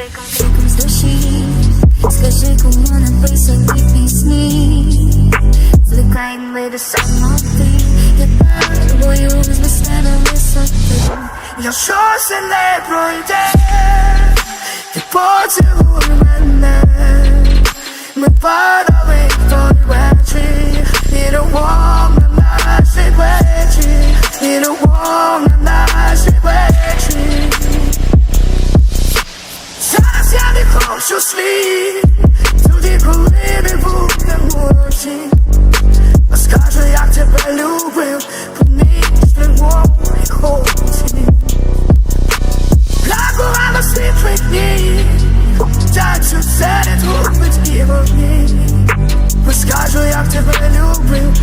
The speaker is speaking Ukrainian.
Шейком с души Скажи, кому написані пісні Звикай ми до самоти Я так боюсь, без тебе висоти Я щось не пройде Can't you sleep? Цю віку вибігу на вулиці Розкажу, як тебе любив Понічному і холці Лягувала світлих днів Дячу серед губить і вогні Розкажу, як тебе любив